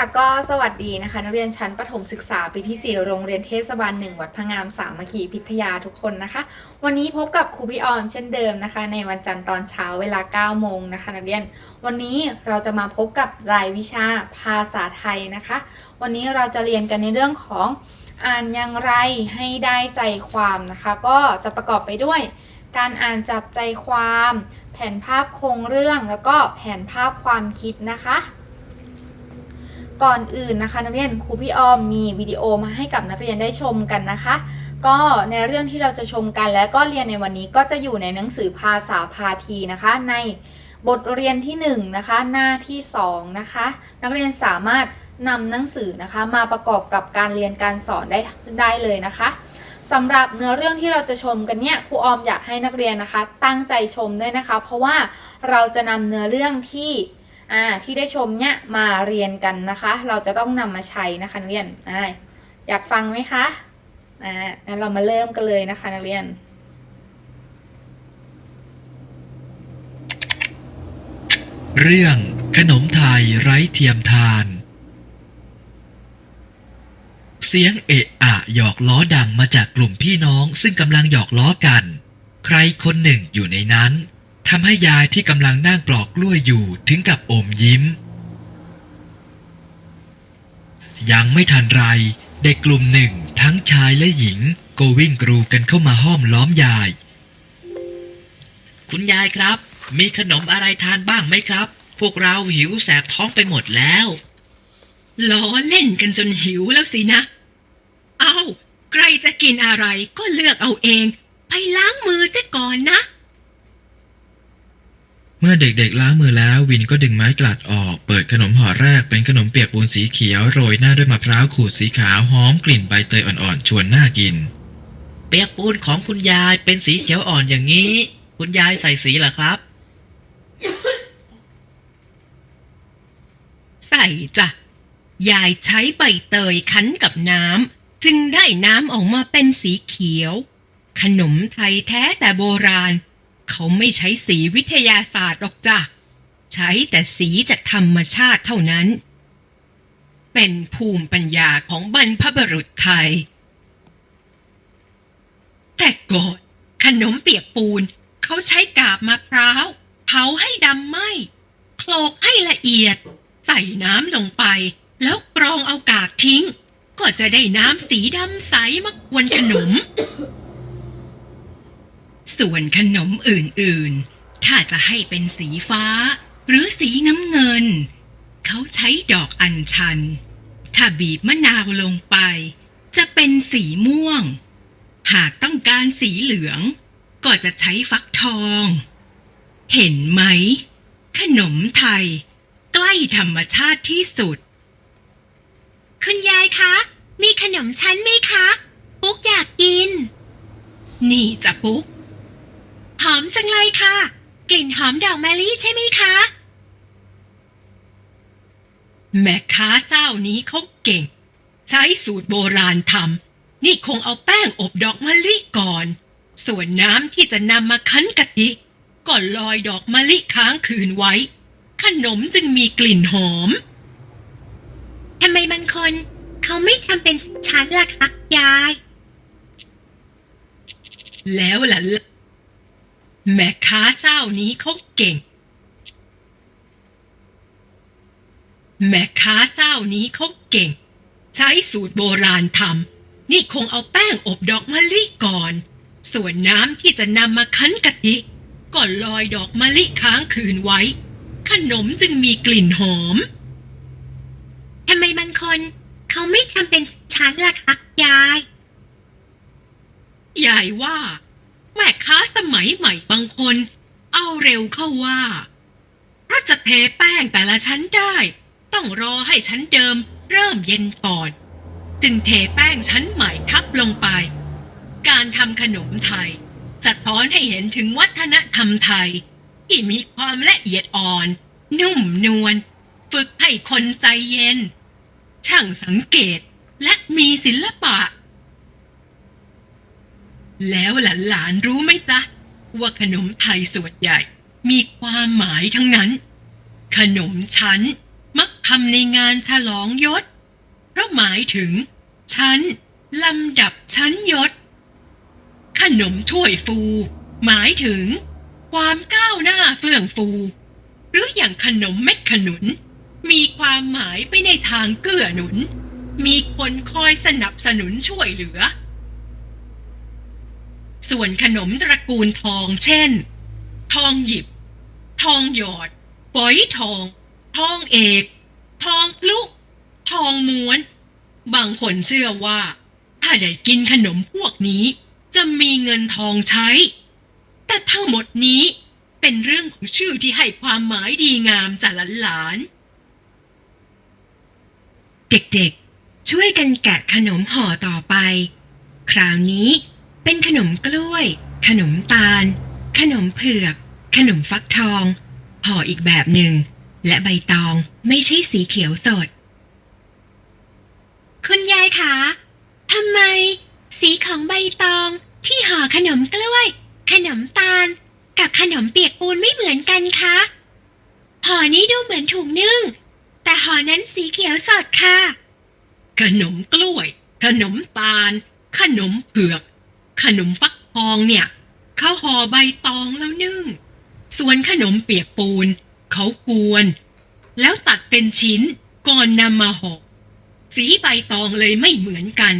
ค่ะก็สวัสดีนะคะนักเรียนชั้นประถมศึกษาปีที่ 4 โรงเรียนเทศบาลหนึ่งวัดพระงามสามัคคีพิทยาทุกคนนะคะ วันนี้พบกับครูพี่ออมเช่นเดิมนะคะ ในวันจันทร์ตอนเช้าเวลา 9 โมงนะคะนักเรียน วันนี้เราจะมาพบกับรายวิชาภาษาไทยนะคะ วันนี้เราจะเรียนกันในเรื่องของอ่านอย่างไรให้ได้ใจความนะคะ ก็จะประกอบไปด้วย การอ่านจับใจความ แผนภาพโครงเรื่องแล้วก็แผนภาพความคิดนะคะ ก่อนอื่นนะคะนักเรียนครูพี่ออมมีวิดีโอมาให้กับนักเรียนได้ชมกันนะคะ ก็ในเรื่องที่เราจะชมกันและก็เรียนในวันนี้ก็จะอยู่ในหนังสือภาษาพาทีนะคะ ในบทเรียนที่1นะคะหน้าที่2นะคะนักเรียนสามารถนำหนังสือนะคะมาประกอบกับการเรียนการสอนได้ได้เลยนะคะสำหรับเนื้อเรื่องที่เราจะชมกันเนี่ยครูออมอยากให้นักเรียนนะคะ ตั้งใจชมด้วยนะคะ เพราะว่าเราจะนำเนื้อเรื่องที่ อ่าที่ได้ชมเนี่ยมาเรียนกันนะคะ เราจะต้องนำมาใช้นะคะนักเรียนอ่าอยากฟังไหมคะอ่างั้นเรามาเริ่มกันเลยนะคะนักเรียนเรื่องขนมไทยไร้เทียมทาน เสียงเอะอะหยอกล้อดังมาจากกลุ่มพี่น้องซึ่งกำลังหยอกล้อกัน ใครคนหนึ่งอยู่ในนั้น ทำให้ยายที่กำลังนั่งปลอกกล้วยอยู่ถึงกับอมยิ้ม ยังไม่ทันไรเด็กกลุ่มหนึ่งทั้งชายและหญิง ก็วิ่งกรูกันเข้ามาห้อมล้อมยาย คุณยายครับ มีขนมอะไรทานบ้างไหมครับ พวกเราหิวแสบท้องไปหมดแล้วล้อเล่นกันจนหิวแล้วสินะ เอาใครจะกินอะไรก็เลือกเอาเอง ไปล้างมือเสียก่อนนะ เมื่อเด็กๆล้างมือแล้ววินก็ดึงไม้กลัดออก เปิดขนมห่อแรกเป็นขนมเปียกปูนสีเขียวโรยหน้าด้วยมะพร้าวขูดสีขาวหอมกลิ่นใบเตยอ่อนๆชวนน่ากิน เปียกปูนของคุณยายเป็นสีเขียวอ่อนอย่างนี้ คุณยายใส่สีเหรอครับ ใส่จ้ะยายใช้ใบเตยคั้นกับน้ำจึงได้น้ำออกมาเป็นสีเขียว ขนมไทยแท้แต่โบราณ เขาไม่ใช้สีวิทยาศาสตร์หรอกจ้ะ ใช้แต่สีจากธรรมชาติเท่านั้น เป็นภูมิปัญญาของบรรพบุรุษไทย แต่ก่อนขนมเปียกปูน เขาใช้กาบมะพร้าว เผาให้ดำไหมโคลกให้ละเอียด ใส่น้ำลงไป แล้วกรองเอากากทิ้ง ก็จะได้น้ำสีดำใสมากวนขนม ส่วนขนมอื่นๆ ถ้าจะให้เป็นสีฟ้า หรือสีน้ำเงิน เขาใช้ดอกอัญชัน ถ้าบีบมะนาวลงไป จะเป็นสีม่วง หากต้องการสีเหลือง ก็จะใช้ฟักทอง เห็นไหม ขนมไทย ใกล้ธรรมชาติที่สุด คุณยายคะ มีขนมชั้นไหมคะ ปุ๊กอยากกิน นี่จะปุ๊ก หอมจังเลยค่ะ กลิ่นหอมดอกมะลิใช่ไหมคะ แม่ค้าเจ้านี้เขาเก่ง ใช้สูตรโบราณทำนี่คงเอาแป้งอบดอกมะลิก่อน ส่วนน้ำที่จะนำมาคั้นกะทิก็ลอยดอกมะลิค้างคืนไว้ ขนมจึงมีกลิ่นหอมทำไมบางคนเขาไม่ทำเป็นชั้นล่ะคะยาย แล้วล่ะ แม่ค้าเจ้านี้เขาเก่ง แม่ค้าเจ้านี้เขาเก่ง ใช้สูตรโบราณทำนี่คงเอาแป้งอบดอกมะลิก่อน ส่วนน้ำที่จะนำมาคั้นกะทิก็ลอยดอกมะลิค้างคืนไว้ ขนมจึงมีกลิ่นหอมทำไมบางคนเขาไม่ทำเป็นชั้นล่ะคะยาย ยายว่า แม่ค้าสมัยใหม่บางคน เอาเร็วเข้าว่าเพราะจะเทแป้งแต่ละชั้นได้ ต้องรอให้ชั้นเดิมเริ่มเย็นก่อน จึงเทแป้งชั้นใหม่ทับลงไป การทำขนมไทย สะท้อนให้เห็นถึงวัฒนธรรมไทย ที่มีความละเอียดอ่อน นุ่มนวลฝึกให้คนใจเย็น ช่างสังเกตและมีศิลปะ แล้วหลานๆรู้ไหมจ๊ะ ว่าขนมไทยส่วนใหญ่มีความหมายทั้งนั้น ขนมชั้นมะพทำในงานฉลองยศ เพราะหมายถึง ชั้นลำดับชั้นยศ ขนมถ้วยฟู หมายถึง ความก้าวหน้าเฟื่องฟู หรืออย่างขนมเม็ดขนุน มีความหมายไปในทางเกื้อหนุน มีคนคอยสนับสนุนช่วยเหลือ ส่วนขนมตระกูลทองเช่น ทองหยิบ ทองหยอดฝอยทอง ทองเอก ทองพลุทองม้วน บางคนเชื่อว่า ถ้าได้กินขนมพวกนี้ จะมีเงินทองใช้ แต่ทั้งหมดนี้เป็นเรื่องของชื่อที่ให้ความหมายดีงามจากหลานๆเด็กๆ ช่วยกันแกะขนมห่อต่อไป คราวนี้ เป็นขนมกล้วย ขนมตาล ขนมเผือก ขนมฟักทอง ห่ออีกแบบหนึ่ง และใบตองไม่ใช่สีเขียวสด คุณยายคะทำไม สีของใบตองที่ห่อขนมกล้วย ขนมตาล กับขนมเปียกปูนไม่เหมือนกันคะห่อนี้ดูเหมือนถูกนึ่ง แต่ห่อนั้นสีเขียวสดค่ะ ขนมกล้วย ขนมตาล ขนมเผือก ขนมฟักทองเนี่ยเขาห่อใบตองแล้วนึ่ง ส่วนขนมเปียกปูนเขากวน แล้วตัดเป็นชิ้นก่อนนำมาห่อสีใบตองเลยไม่เหมือนกัน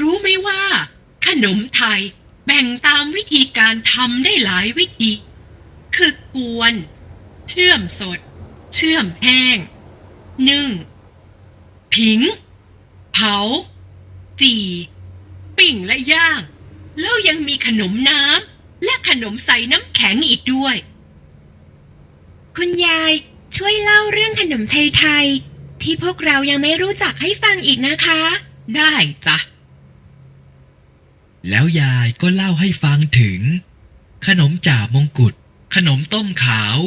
รู้ไหมว่า ขนมไทยแบ่งตามวิธีการทำได้หลายวิธี คือกวน เชื่อมสด เชื่อมแห้ง นึ่ง ผิง เผา จี่ ปิ้งและย่าง แล้วยังมีขนมน้ำและขนมใส่น้ำแข็งอีกด้วย คุณยายช่วยเล่าเรื่องขนมไทยๆที่พวกเรายังไม่รู้จักให้ฟังอีกนะคะ ได้จ้ะ แล้วยายก็เล่าให้ฟังถึง ขนมจ่ามงกุฎขนมต้มขาว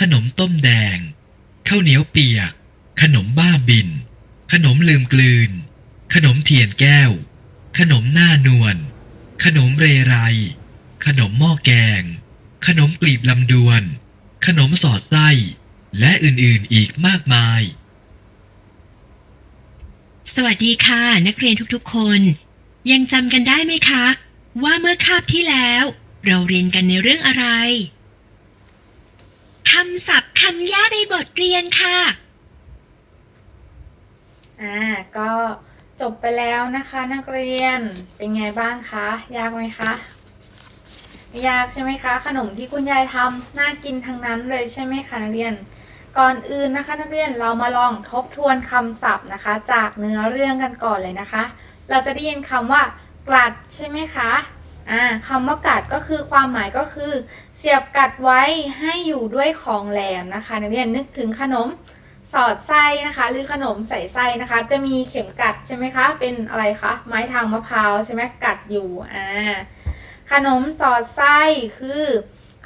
ขนมต้มแดงข้าวเหนียวเปียก ขนมบ้าบิน ขนมลืมกลืน ขนมเทียนแก้ว ขนมหน้านวล ขนมเรไร ขนมหม้อแกง ขนมกลีบลำดวน ขนมสอดไส้ และอื่นๆอีกมากมาย สวัสดีค่ะ นักเรียนทุกๆคน ยังจำกันได้ไหมคะ ว่าเมื่อคาบที่แล้ว เราเรียนกันในเรื่องอะไรคำศัพท์คำย่าในบทเรียนค่ะ อ่า ก็ จบไปแล้วนะคะนักเรียนเป็นไงบ้างคะ ยากไหมคะยากใช่ไหมคะ ขนมที่คุณยายทำน่ากินทั้งนั้นเลยใช่ไหมคะนักเรียน ก่อนอื่นนะคะ นักเรียนเรามาลองทบทวนคำศัพท์นะคะ จากเนื้อเรื่องกันก่อนเลยนะคะ เราจะได้ยินคำว่ากลัดใช่ไหมคะอ่าคำว่ากัดก็คือความหมายก็คือ เสียบกัดไว้ให้อยู่ด้วยของแหลมนะคะ นักเรียนนึกถึงขนม สอดไส้นะคะ หรือขนมใส่ไส้นะคะ จะมีเข็มกัดใช่ไหมคะ เป็นอะไรคะไม้ทางมะพร้าวใช่ไหมกัดอยู่อ่าขนมสอดไส้คือ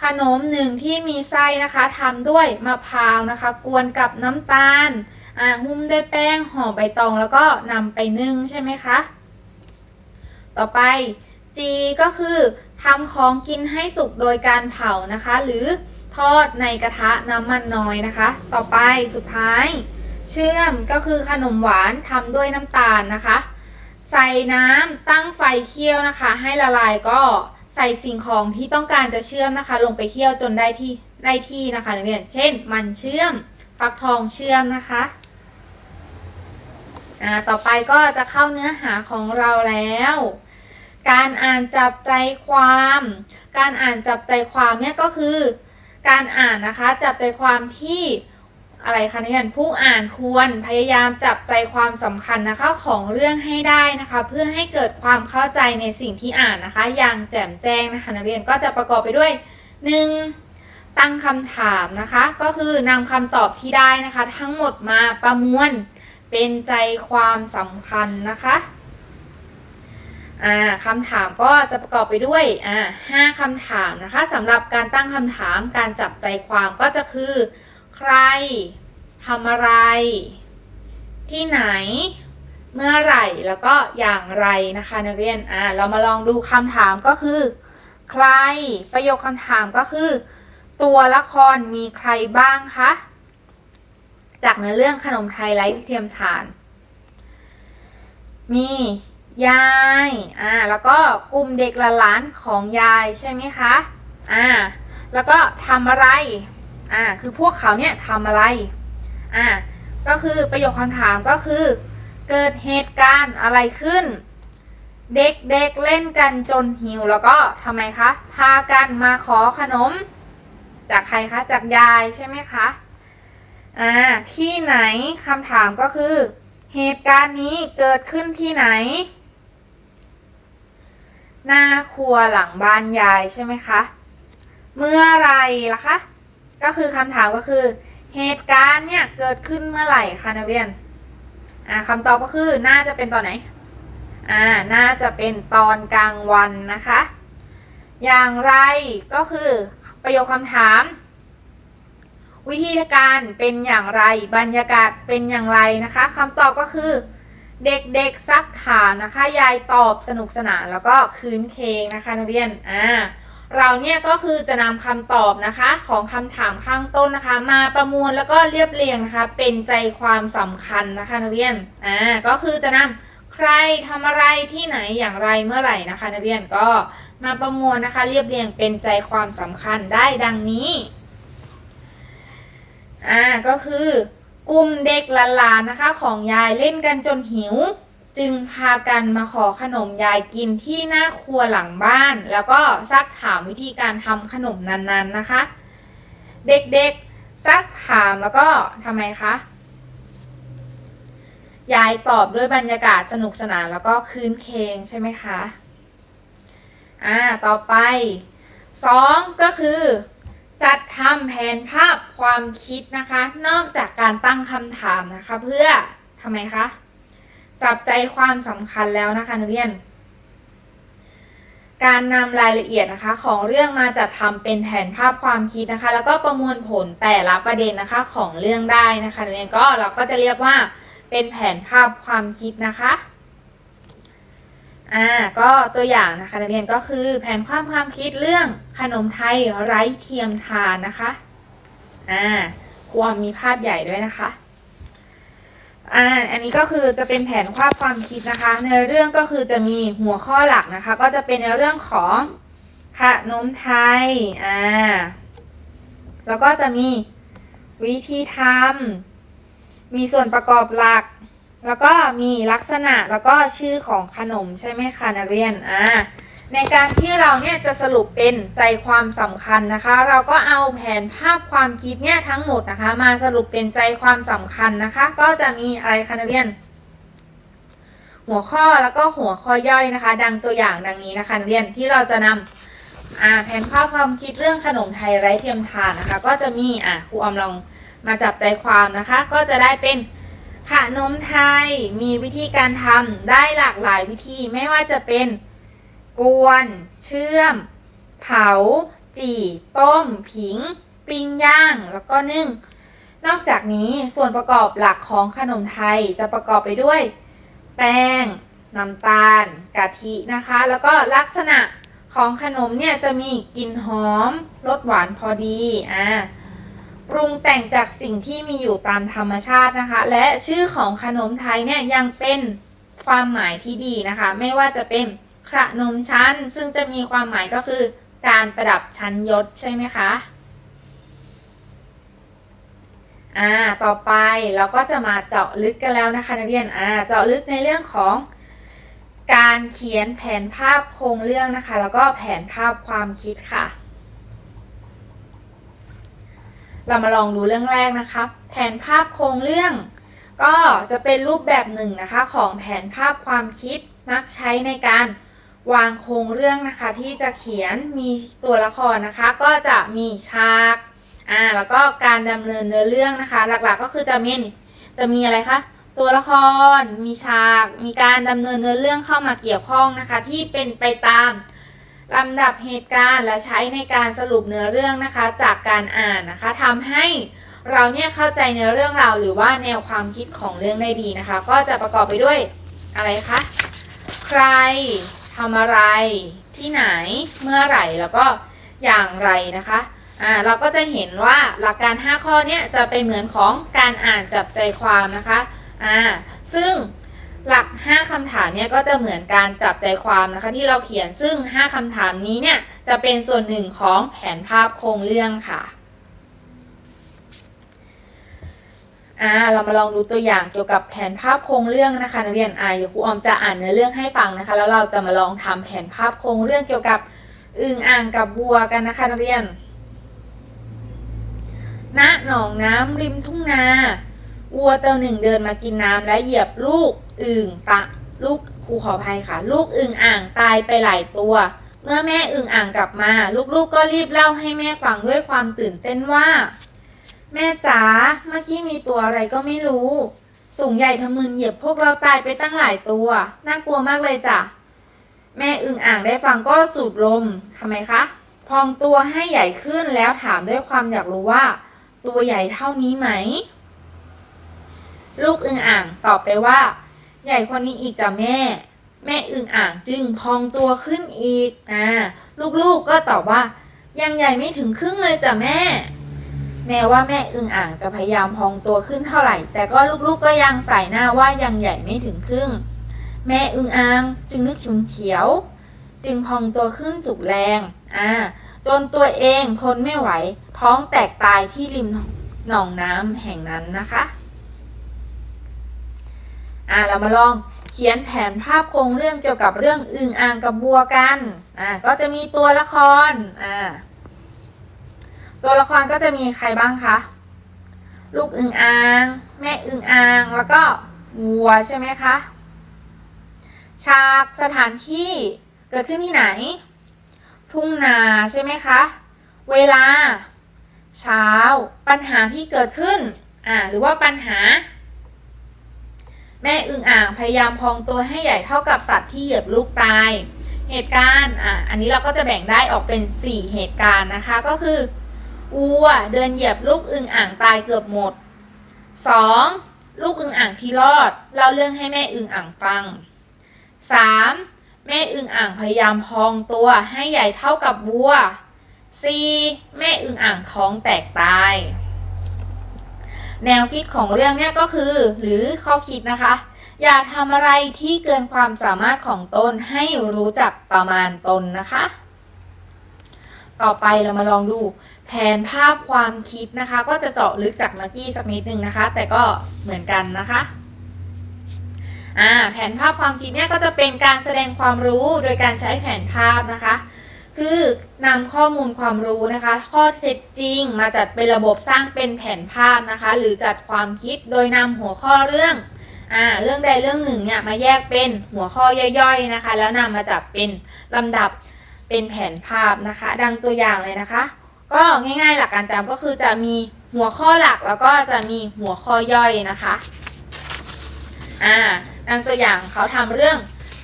ขนมหนึ่งที่มีไส้นะคะทำด้วยมะพร้าวนะคะ กวนกับน้ำตาลอ่าหุ้มด้วยแป้งห่อใบตองแล้วก็นำไปนึ่งใช่ไหมคะ ต่อไป G ก็คือทำของกินให้สุกโดยการเผานะคะ หรือ ทอดในกระทะน้ำมันน้อยนะคะ ต่อไปสุดท้าย เชื่อมก็คือขนมหวานทำด้วยน้ำตาลนะคะ ใส่น้ำตั้งไฟเคี่ยวนะคะ ให้ละลายก็ใส่สิ่งของที่ต้องการจะเชื่อมนะคะ ลงไปเคี่ยวจนได้ที่ได้ที่นะคะนักเรียนเช่น มันเชื่อมฟักทองเชื่อมนะคะอ่าต่อไปก็จะเข้าเนื้อหาของเราแล้ว การอ่านจับใจความ การอ่านจับใจความเนี่ยก็คือ การอ่านนะคะ จับใจความที่อะไรคะนักเรียนผู้อ่านควรพยายามจับใจความสำคัญนะคะ ของเรื่องให้ได้นะคะ เพื่อให้เกิดความเข้าใจในสิ่งที่อ่านนะคะ อย่างแจ่มแจ้งนะคะนักเรียนก็จะประกอบไปด้วย 1. ตั้งคำถามนะคะ ก็คือนำคำตอบที่ได้นะคะ ทั้งหมดมาประมวลเป็นใจความสำคัญนะคะ อ่าคำถามก็จะประกอบไปด้วยอ่าห้าคำถามนะคะสำหรับการตั้งคำถามการจับใจความก็จะคือ ใครทำอะไร ที่ไหน เมื่อไหร่แล้วก็อย่างไรนะคะนักเรียนอ่าเรามาลองดูคำถามก็คือ ใครประโยคคำถามก็คือ ตัวละครมีใครบ้างคะจากเนื้อเรื่องขนมไทยไร้เทียมทาน มี ยายอ่าแล้วก็กลุ่มเด็กหลานของยายใช่ไหมคะอ่าแล้วก็ทำอะไรอ่าคือพวกเขาเนี่ยทำอะไรอ่าก็คือประโยคคำถามก็คือ เกิดเหตุการณ์อะไรขึ้น เด็กๆเเล่นกันจนหิว แล้วก็ทำไมคะพากันมาขอขนม จากใครคะจากยายใช่ไหมคะอ่าที่ไหนคำถามก็คือ เหตุการณ์นี้เกิดขึ้นที่ไหน หน้าครัวหลังบ้านยายใช่ไหมคะ เมื่อไรล่ะคะ ก็คือคำถามก็คือ เหตุการณ์เนี่ยเกิดขึ้นเมื่อไหร่คะนักเรียนอ่าคำตอบก็คือน่าจะเป็นตอนไหนอ่าน่าจะเป็นตอนกลางวันนะคะ อย่างไรก็คือประโยคคำถาม วิธีการเป็นอย่างไรบรรยากาศเป็นอย่างไรนะคะคำตอบก็คือ เด็กๆซักถามนะคะ ยายตอบสนุกสนานแล้วก็คืนเคงนะคะนักเรียนอ่าเราเนี่ยก็คือจะนำคำตอบนะคะของคำถามข้างต้นนะคะ มาประมวลแล้วก็เรียบเรียงนะคะ เป็นใจความสำคัญนะคะนักเรียนอ่าก็คือจะนำใครทำอะไรที่ไหนอย่างไรเมื่อไหร่นะคะนักเรียนก็มาประมวลนะคะ เรียบเรียงเป็นใจความสำคัญได้ดังนี้อ่าก็คือ กลุ่มเด็กหลานๆนะคะ ของยายเล่นกันจนหิว จึงพากันมาขอขนมยายกินที่หน้าครัวหลังบ้าน แล้วก็ซักถามวิธีการทำขนมนั้นๆนะคะ เด็กๆซักถามแล้วก็ทำไมคะยายตอบด้วยบรรยากาศสนุกสนานแล้วก็คืนเคงใช่ไหมคะ อ่า ต่อไปสองก็คือ จัดทำแผนภาพความคิดนะคะ นอกจากการตั้งคำถามนะคะ เพื่อทำไมคะ จับใจความสำคัญแล้วนะคะนักเรียน การนำรายละเอียดนะคะ ของเรื่องมาจัดทำเป็นแผนภาพความคิดนะคะ แล้วก็ประมวลผลแต่ละประเด็นนะคะของเรื่องได้นะคะนักเรียนก็เราก็จะเรียกว่าเป็นแผนภาพความคิดนะคะ อ่าก็ตัวอย่างนะคะนักเรียนก็คือแผนความความคิดเรื่องขนมไทยไร้เทียมทานนะคะอ่าควรมีภาพใหญ่ด้วยนะคะอ่าอันนี้ก็คือจะเป็นแผนภาพความคิดนะคะ ในเรื่องก็คือจะมีหัวข้อหลักนะคะ ก็จะเป็นในเรื่องของขนมไทยอ่าแล้วก็จะมีวิธีทำมีส่วนประกอบหลัก แล้วก็มีลักษณะแล้วก็ชื่อของขนมใช่ไหมคะนักเรียนอ่าในการที่เราเนี่ยจะสรุปเป็นใจความสำคัญนะคะ เราก็เอาแผนภาพความคิดเนี่ยทั้งหมดนะคะ มาสรุปเป็นใจความสำคัญนะคะ ก็จะมีอะไรคะนักเรียน หัวข้อแล้วก็หัวข้อย่อยนะคะ ดังตัวอย่างดังนี้นะคะนักเรียนที่เราจะนำอ่าแผนภาพความคิดเรื่องขนมไทยไร้เทียมทานนะคะ ก็จะมีอ่าครูอมลองมาจับใจความนะคะ ก็จะได้เป็น ขนมไทยมีวิธีการทำได้หลากหลายวิธีไม่ว่าจะเป็น กวน เชื่อม เผา จี่ ต้ม ผิง ปิ้งย่าง แล้วก็นึ่ง นอกจากนี้ส่วนประกอบหลักของขนมไทยจะประกอบไปด้วย แป้ง น้ำตาล กะทินะคะ แล้วก็ลักษณะของขนมเนี่ยจะมีกลิ่นหอม รสหวานพอดี อ่า ปรุงแต่งจากสิ่งที่มีอยู่ตามธรรมชาตินะคะ และชื่อของขนมไทยเนี่ยยังเป็นความหมายที่ดีนะคะ ไม่ว่าจะเป็นขนมชั้น ซึ่งจะมีความหมายก็คือ การประดับชั้นยศใช่ไหมคะอ่าต่อไปเราก็จะมาเจาะลึกกันแล้วนะคะนักเรียนอ่าเจาะลึกในเรื่องของการเขียนแผนภาพโครงเรื่องนะคะ แล้วก็แผนภาพความคิดค่ะ เรามาลองดูเรื่องแรกนะคะ แผนภาพโครงเรื่อง ก็จะเป็นรูปแบบหนึ่งนะคะของแผนภาพความคิดมักใช้ในการวางโครงเรื่องนะคะ ที่จะเขียนมีตัวละครนะคะ ก็จะมีฉากอ่าแล้วก็การดำเนินเนื้อเรื่องนะคะ หลักๆก็คือจะมีจะมีอะไรคะตัวละคร มีฉาก มีการดำเนินเนื้อเรื่องเข้ามาเกี่ยวข้องนะคะ ที่เป็นไปตาม ลำดับเหตุการณ์และใช้ในการสรุปเนื้อเรื่องนะคะ จากการอ่านนะคะทำให้เราเนี่ยเข้าใจในเรื่องราวหรือว่าแนวความคิดของเรื่องได้ดีนะคะ ก็จะประกอบไปด้วยอะไรคะ ใครทำอะไร ที่ไหนเมื่อไหร่แล้วก็อย่างไรนะคะอ่าเราก็จะเห็นว่าหลักการ 5 ข้อเนี้ยจะไปเหมือนของการอ่านจับใจความนะคะอ่าซึ่ง หลัก 5คำถามเนี่ยก็จะเหมือนการจับใจความนะคะที่เราเขียนซึ่ง 5คำถามนี้เนี่ยจะเป็นส่วนหนึ่งของแผนภาพโครงเรื่องค่ะอ่าเรามาลองดูตัวอย่างเกี่ยวกับแผนภาพโครงเรื่องนะคะนักเรียนอ่าเดี๋ยวครูออมจะอ่านเนื้อเรื่องให้ฟังนะคะ แล้วเราจะมาลองทำแผนภาพโครงเรื่องเกี่ยวกับอึ่งอ่างกับบัวกันนะคะนักเรียนณหนองน้ำริมทุ่งนา วัวตัวหนึ่งเดินมากินน้ำและเหยียบลูกอึ่งตะลูกครูขออภัยค่ะ ลูกอึ่งอ่างตายไปหลายตัว เมื่อแม่อึ่งอ่างกลับมา ลูกๆก็รีบเล่าให้แม่ฟังด้วยความตื่นเต้นว่า แม่จ๋าเมื่อกี้มีตัวอะไรก็ไม่รู้ สูงใหญ่ทะมึนเหยียบพวกเราตายไปตั้งหลายตัว น่ากลัวมากเลยจ้ะแม่อึ่งอ่างได้ฟังก็สูดลมทำไมคะ พองตัวให้ใหญ่ขึ้นแล้วถามด้วยความอยากรู้ว่า ตัวใหญ่เท่านี้ไหม ลูกอึ่งอ่างตอบไปว่า ใหญ่กว่านี้อีกจ้ะแม่ แม่อึ่งอ่างจึงพองตัวขึ้นอีกอ่าลูกๆก็ตอบว่า ยังใหญ่ไม่ถึงครึ่งเลยจ้ะแม่ แม้ว่าแม่อึ่งอ่างจะพยายามพองตัวขึ้นเท่าไหร่ แต่ก็ลูกๆก็ยังใส่หน้าว่ายังใหญ่ไม่ถึงครึ่ง แม่อึ่งอ่างจึงนึกฉุนเฉียว จึงพองตัวขึ้นสุดแรงอ่าจนตัวเองทนไม่ไหว ท้องแตกตายที่ริมหนองน้ำแห่งนั้นนะคะ อ่าเรามาลองเขียนแผนภาพโครงเรื่องเกี่ยวกับเรื่องอึ่งอ่างกับบัวกันอ่าก็จะมีตัวละครอ่าตัวละครก็จะมีใครบ้างคะลูกอึ่งอ่าง แม่อึ่งอ่างแล้วก็วัวใช่ไหมคะฉากสถานที่เกิดขึ้นที่ไหน ทุ่งนาใช่ไหมคะ เวลา เช้า ปัญหาที่เกิดขึ้น อ่า หรือว่าปัญหา แม่อึ่งอ่างพยายามพองตัวให้ใหญ่เท่ากับสัตว์ที่เหยียบลูกตาย เหตุการณ์อ่าอันนี้เราก็จะแบ่งได้ออกเป็น 4 เหตุการณ์นะคะก็คือวัวเดินเหยียบลูกอึ่งอ่างตายเกือบหมด 2. ลูกอึ่งอ่างที่รอดเล่าเรื่องให้แม่อึ่งอ่างฟัง 3. แม่อึ่งอ่างพยายามพองตัวให้ใหญ่เท่ากับวัว 4. แม่อึ่งอ่างท้องแตกตาย แนวคิดของเรื่องเนี้ยก็คือ หรือข้อคิดนะคะ อย่าทำอะไรที่เกินความสามารถของตนให้รู้จักประมาณตนนะคะ ต่อไปเรามาลองดูแผนภาพความคิดนะคะ ก็จะเจาะลึกจากเมื่อกี้สักนิดนึงนะคะ แต่ก็เหมือนกันนะคะอ่าแผนภาพความคิดเนี่ยก็จะเป็นการแสดงความรู้โดยการใช้แผนภาพนะคะ คือนำข้อมูลความรู้นะคะ ข้อเท็จจริงมาจัดเป็นระบบสร้างเป็นแผนภาพนะคะ หรือจัดความคิดโดยนำหัวข้อเรื่องอ่าเรื่องใดเรื่องหนึ่งเนี่ยมาแยกเป็นหัวข้อย่อยๆนะคะ แล้วนำมาจับเป็นลำดับเป็นแผนภาพนะคะ ดังตัวอย่างเลยนะคะ ก็ง่ายๆหลักการจำก็คือจะมีหัวข้อหลักแล้วก็จะมีหัวข้อย่อยนะคะอ่าดังตัวอย่างเขาทำเรื่อง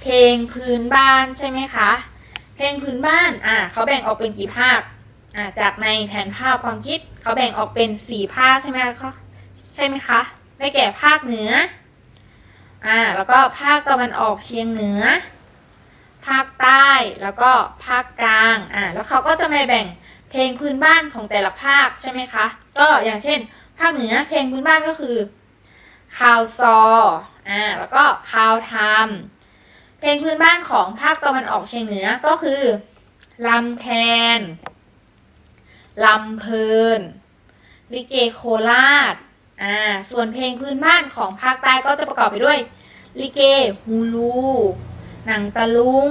เพลงพื้นบ้านใช่ไหมคะ เพลงพื้นบ้าน อ่าเขาแบ่งออกเป็นกี่ภาค อ่า จากในแผนภาพความคิดเขาแบ่งออกเป็นสี่ภาคใช่ไหมคะใช่ไหมคะ ได้แก่ภาคเหนือ อ่า แล้วก็ภาคตะวันออกเฉียงเหนือ ภาคใต้ แล้วก็ภาคกลาง อ่า แล้วเขาก็จะมาแบ่งเพลงพื้นบ้านของแต่ละภาคใช่ไหมคะ ก็อย่างเช่น ภาคเหนือเพลงพื้นบ้านก็คือคาวซอ อ่า แล้วก็คาวไทม์ ลงพื้นบ้านของภาคตะวันออกเฉียงเหนือก็คือลำแคนลำเพลินลิเกโคราชอ่าส่วนเพลงพื้นบ้านของภาคใต้ก็จะประกอบไปด้วยลิเกฮูลูหนังตะลุง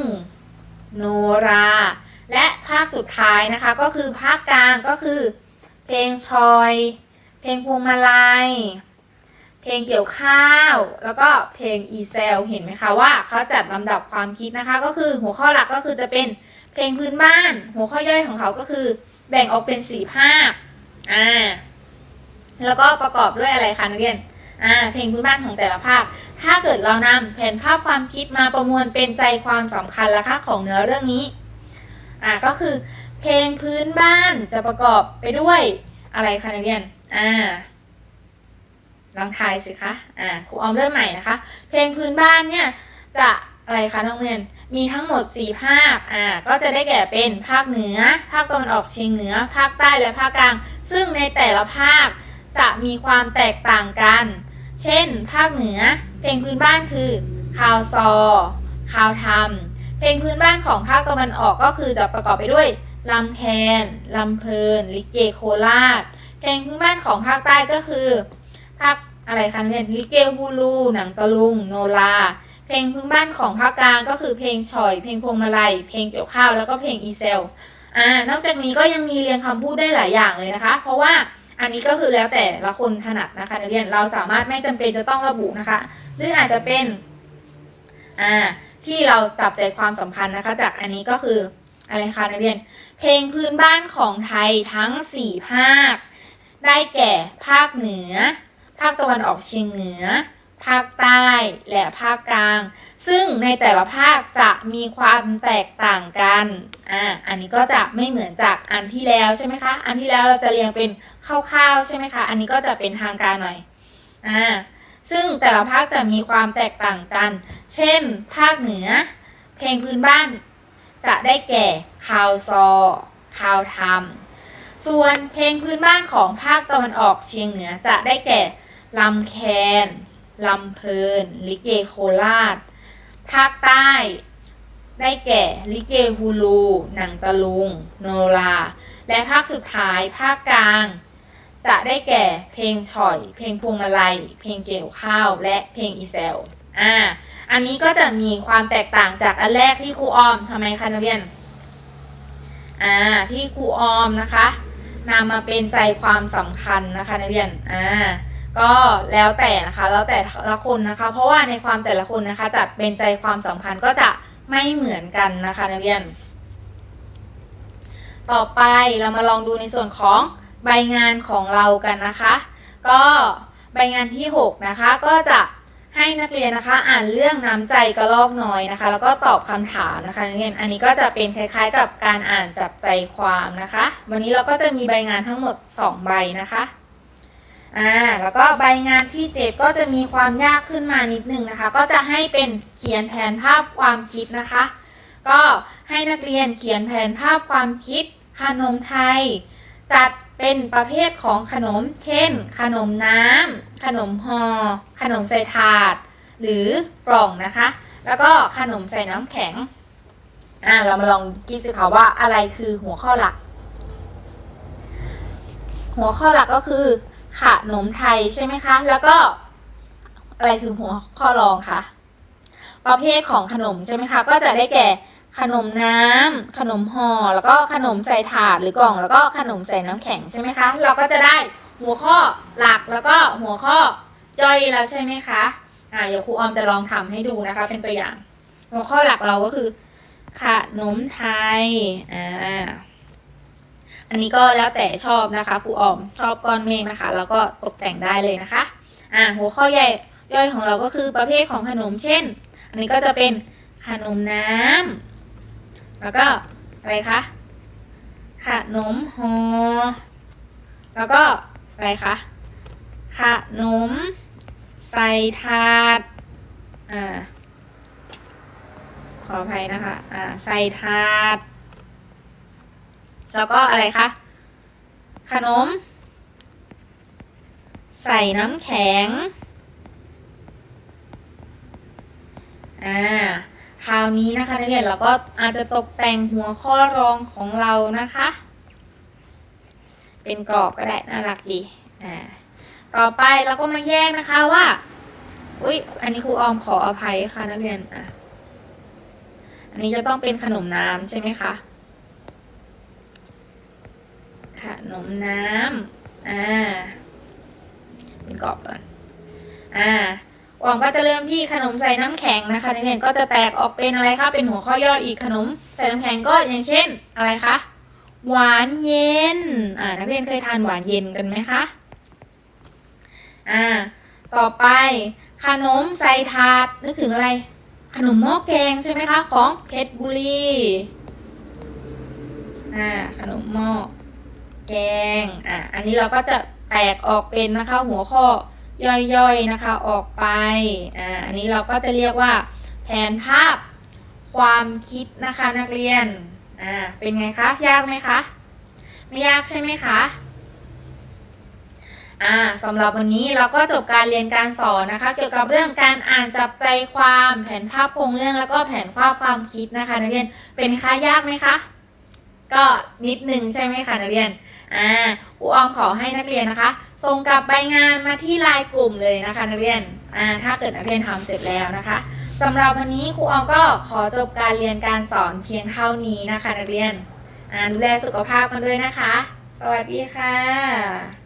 โนรา และภาคสุดท้ายนะคะ ก็คือภาคกลางก็คือ เพลงชอย เพลงพวงมาลัย เพลงเกี่ยวข้าว แล้วก็เพลงอีเซลเห็นไหมคะว่าเขาจัดลำดับความคิดนะคะ ก็คือหัวข้อหลักก็คือจะเป็นเพลงพื้นบ้าน หัวข้อย่อยของเขาก็คือแบ่งออกเป็นสี่ภาคอ่าแล้วก็ประกอบด้วยอะไรคะนักเรียนอ่าเพลงพื้นบ้านของแต่ละภาค ถ้าเกิดเรานำแผนภาพความคิดมาประมวลเป็นใจความสำคัญละคะของเนื้อเรื่องนี้อ่าก็คือเพลงพื้นบ้านจะประกอบไปด้วยอะไรคะนักเรียนอ่า ลองทายสิคะอ่าครูออมเริ่มใหม่นะคะ เพลงพื้นบ้านเนี่ยจะอะไรคะนักเรียนมีทั้งหมด 4 ภาคอ่าก็จะได้แก่เป็นภาคเหนือ ภาคตะวันออกเฉียงเหนือ ภาคใต้และภาคกลาง ซึ่งในแต่ละภาคจะมีความแตกต่างกัน เช่น ภาคเหนือ เพลงพื้นบ้านคือคาวซอคาวทำเพลงพื้นบ้านของภาคตะวันออกก็คือจะประกอบไปด้วยลำแคนลำเพลิน ลิเกโคราช เพลงพื้นบ้านของภาคใต้ก็คือ อะไรคะเนี่ยลิเกฮูลูหนังตะลุง โนราเพลงพื้นบ้านของภาคกลางก็คือเพลงฉ่อย เพลงพวงมาลัย เพลงเกี่ยวข้าวแล้วก็เพลงอีเซลอ่านอกจากนี้ก็ยังมีเรียงคำพูดได้หลายอย่างเลยนะคะ เพราะว่าอันนี้ก็คือแล้วแต่ละคนถนัดนะคะนักเรียนเราสามารถไม่จำเป็นจะต้องระบุนะคะ หรืออาจจะเป็นอ่าที่เราจับใจความสำคัญนะคะ จากอันนี้ก็คืออะไรคะนักเรียน เพลงพื้นบ้านของไทยทั้ง4ภาค ได้แก่ภาคเหนือ ภาคตะวันออกเฉียงเหนือ ภาคใต้และภาคกลาง ซึ่งในแต่ละภาคจะมีความแตกต่างกัน อ่า อันนี้ก็จะไม่เหมือนจากอันที่แล้วใช่ไหมคะ อันที่แล้วเราจะเรียงเป็นคร่าวๆใช่ไหมคะ อันนี้ก็จะเป็นทางการหน่อย อ่า ซึ่งแต่ละภาคจะมีความแตกต่างกัน เช่น ภาคเหนือ เพลงพื้นบ้าน จะได้แก่คาวซอคาวทำส่วนเพลงพื้นบ้านของภาคตะวันออกเฉียงเหนือจะได้แก่ ลำแคนลำเพลิน ลิเกโคราช ภาคใต้ ได้แก่ ลิเกฮูลู หนังตะลุง โนรา และภาคสุดท้ายภาคกลาง จะได้แก่เพลงฉ่อย เพลงพวงมาลัย เพลงเกี่ยวข้าว และเพลงอีเซล อ่า อันนี้ก็จะมีความแตกต่างจากอันแรกที่ครูออมทำไมคะนักเรียน อ่า ที่ครูออมนะคะนำมาเป็นใจความสำคัญนะคะนักเรียน อ่า ก็แล้วแต่นะคะแล้วแต่ละคนนะคะ เพราะว่าในความแต่ละคนนะคะ จัดเป็นใจความสำคัญก็จะไม่เหมือนกันนะคะนักเรียน ต่อไปเรามาลองดูในส่วนของใบงานของเรากันนะคะ ก็ใบงานที่6นะคะก็จะให้นักเรียนนะคะ อ่านเรื่องน้ำใจกระลอกน้อยนะคะ แล้วก็ตอบคำถามนะคะนักเรียนอันนี้ก็จะเป็นคล้ายๆ กับการอ่านจับใจความนะคะ วันนี้เราก็จะมีใบงานทั้งหมด 2 ใบนะคะ อ่าแล้วก็ใบงานที่ 7 ก็จะมีความยากขึ้นมานิดนึงนะคะ ก็จะให้เป็นเขียนแผนภาพความคิดนะคะ ก็ให้นักเรียนเขียนแผนภาพความคิด ขนมไทย จัดเป็นประเภทของขนม เช่น ขนมน้ำขนมหอ่อขนมใส่ถาด หรือกล่องนะคะ แล้วก็ขนมใส่น้ำแข็งอ่าเรามาลองคิดสิคะว่าอะไรคือหัวข้อหลัก หัวข้อหลักก็คือ ขนมไทยใช่ไหมคะ แล้วก็อะไรคือหัวข้อรองคะประเภทของขนมใช่ไหมคะ ก็จะได้แก่ขนมน้ำขนมห่อแล้วก็ขนมใส่ถาดหรือกล่อง แล้วก็ขนมใส่น้ำแข็งใช่ไหมคะ เราก็จะได้หัวข้อหลักแล้วก็หัวข้อย่อยแล้วใช่ไหมคะอ่าเดี๋ยวครูออมจะลองทำให้ดูนะคะ เป็นตัวอย่าง หัวข้อหลักเราก็คือขนมไทยอ่า อันนี้ก็แล้วแต่ชอบนะคะครูออมชอบก้อนเมฆนะคะ แล้วก็ตกแต่งได้เลยนะคะ อ่าหัวข้อใหญ่ย่อยของเราก็คือประเภทของขนมเช่น อันนี้ก็จะเป็นขนมน้ำแล้วก็อะไรคะขนมหอแล้วก็อะไรคะขนมใส่ถาดอ่าขออภัยนะคะอ่าใส่ถาด แล้วก็อะไรคะ ขนม ใส่น้ำแข็ง อ่า คราวนี้นะคะนักเรียนเราก็อาจจะตกแต่งหัวข้อรองของเรานะคะ เป็นกรอบก็ได้น่ารักดี อ่า ต่อไปเราก็มาแยกนะคะว่า อุ้ยอันนี้ครูออมขออภัยค่ะนักเรียน อะ อันนี้จะต้องเป็นขนมน้ำใช่ไหมคะ นมน้ำอ่าเป็นกรอบก่อนอ่าออมก็จะเริ่มที่ขนมใส่น้ำแข็งนะคะนักเรียนก็จะแตกออกเป็นอะไรคะเป็นหัวข้อย่อยอีกขนมใส่น้ำแข็งก็อย่างเช่นอะไรคะหวานเย็นอ่านักเรียนเคยทานหวานเย็นกันไหมคะอ่าต่อไปขนมใส่ถาดนึกถึงอะไร ขนมหม้อแกงใช่ไหมคะของเพชรบุรีอ่าขนมหม้อ แกงอ่าอันนี้เราก็จะแตกออกเป็นนะคะหัวข้อย่อยๆนะคะออกไปอ่าอันนี้เราก็จะเรียกว่า แผนภาพความคิดนะคะนักเรียนอ่าเป็นไงคะยากไหมคะไม่ยากใช่ไหมคะอ่าสำหรับวันนี้เราก็จบการเรียนการสอนนะคะ เกี่ยวกับเรื่องการอ่านจับใจความแผนภาพโครงเรื่องแล้วก็แผนภาพความคิดนะคะ นักเรียนเป็นคะยากไหมคะก็นิดนึงใช่ไหมคะนักเรียน อ่าครูออมขอให้นักเรียนนะคะ ส่งกลับใบงานมาที่ไลน์กลุ่มเลยนะคะ นักเรียนอ่าถ้าเกิดนักเรียนทำเสร็จแล้วนะคะสำหรับวันนี้ครูออมก็ขอจบการเรียนการสอนเพียงเท่านี้นะคะ นักเรียนดูแลสุขภาพกันด้วยนะคะ สวัสดีค่ะ